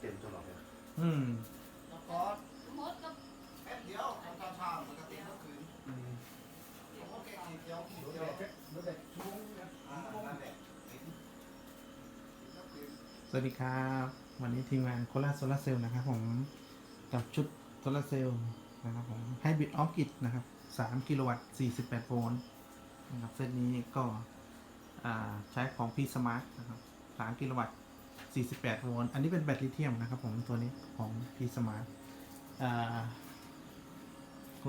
เต็มตลอดเลยอืมแล้วก็มดกับแป๊บเดียวตอนเช้ามันก็เต็มทั้งคืนผมก็แค่ขีดเดียวขีดเดียวอ่านั่นแหละเต็มทั้งคืนสวัสดีครับ วันนี้ทีมงานโคราชโซลาเซลล์นะครับผมกับชุดโซลาเซลล์นะครับผมให้บิดออฟกิดนะครับ3กิโลวัตต์48โวลต์นะครับเซตนี้ก็อ่าใช้ของ P Smart นะครับ3กิโลวัตต์ 48 โวลต์ อันนี้เป็นแบตลิเธียมนะครับผมตัวนี้ของ P Smart อ่า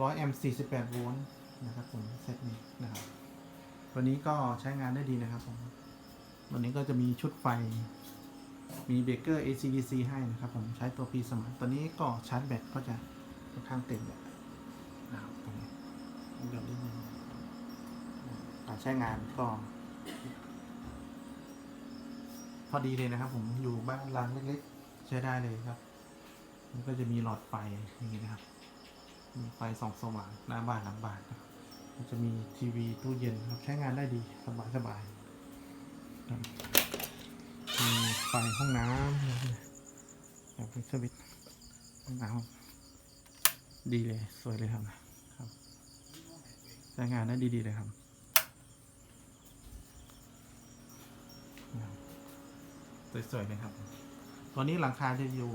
100 แอมป์ 48 โวลต์นะครับผมเซตนี้นะครับ ตัวนี้ก็ใช้งานได้ดีนะครับผมตัวนี้ก็จะมีชุดไฟ มีเบเกอร์ ACDC ให้นะครับผมใช้ตัว P Smart ตัวนี้ก็ชาร์จแบตก็จะค่อนข้างเต็มแบตนะครับตรงนี้เดี๋ยวนิดนึงการใช้งานก็ พอดีเลยนะครับ ผมอยู่บ้านร้างเล็กๆ ใช้ได้เลยครับ มันก็จะมีหลอดไฟอย่างนี้นะครับมีไฟส่องสว่างหน้าบ้านหลังบ้านนะครับมันจะมีทีวีตู้เย็นครับใช้งานได้ดีสบายสบายๆมีไฟห้องน้ำแบบเป็นสวิตห้องน้ำดีเลยสวยเลยครับครับใช้งานได้ดีๆเลยครับ สวยๆเลยครับ ตอนนี้หลังคาจะอยู่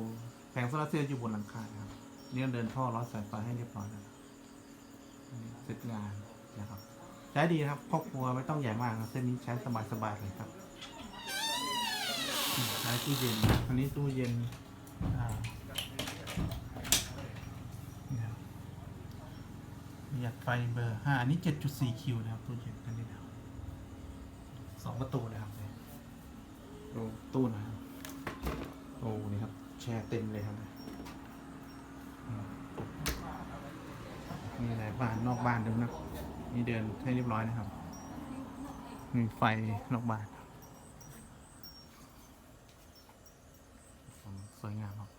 แผงโซลาร์เซลล์อยู่บนหลังคาครับ เนี่ยเดินท่อร้อยสายไฟให้เรียบร้อยแล้วเสร็จงานนะครับใช้ดีครับครอบครัวไม่ต้องใหญ่มากนะเส้นนี้ใช้สบายๆเลยครับใช้ตู้เย็นอันนี้ตู้เย็นประหยัดไฟเบอร์ห้าอันนี้เจ็ดจุดสี่คิวนะครับตู้เย็นอันนี้นะสองประตูนะครับ เนี่ยดูตู้นะครับโอ้นี่ครับ แช่เต็มเลยครับอืมมีอะบ้านนอกบ้านดูนะนี่เดินให้เรียบร้อยนะครับ มีไฟนอกบ้านสวยงามครับ